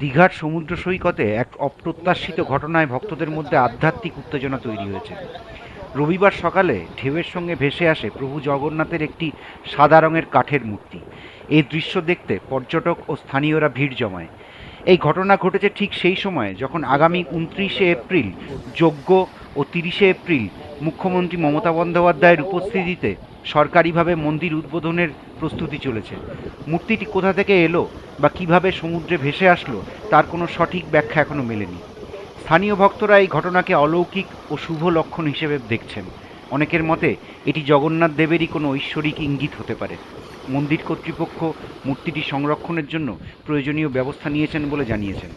দীঘার সমুদ্র সৈকতে এক অপ্রত্যাশিত ঘটনায় ভক্তদের মধ্যে আধ্যাত্মিক উত্তেজনা তৈরি হয়েছে। রবিবার সকালে ঢেউয়ের সঙ্গে ভেসে আসে প্রভু জগন্নাথের একটি সাদা রঙের কাঠের মূর্তি। এই দৃশ্য দেখতে পর্যটক ও স্থানীয়রা ভিড় জমায়। এই ঘটনা ঘটেছে ঠিক সেই সময় যখন আগামী উনত্রিশে এপ্রিল যজ্ঞ ও তিরিশে এপ্রিল মুখ্যমন্ত্রী মমতা বন্দ্যোপাধ্যায়ের উপস্থিতিতে সরকারিভাবে মন্দির উদ্বোধনের প্রস্তুতি চলেছে। মূর্তিটি কোথা থেকে এলো বা কীভাবে সমুদ্রে ভেসে আসলো, তার কোনো সঠিক ব্যাখ্যা এখনও মেলেনি। স্থানীয় ভক্তরা এই ঘটনাকে অলৌকিক ও শুভ লক্ষণ হিসেবে দেখছেন। অনেকের মতে, এটি জগন্নাথ দেবেরই কোনো ঐশ্বরিক ইঙ্গিত হতে পারে। মন্দির কর্তৃপক্ষ মূর্তিটি সংরক্ষণের জন্য প্রয়োজনীয় ব্যবস্থা নিয়েছেন বলে জানিয়েছেন।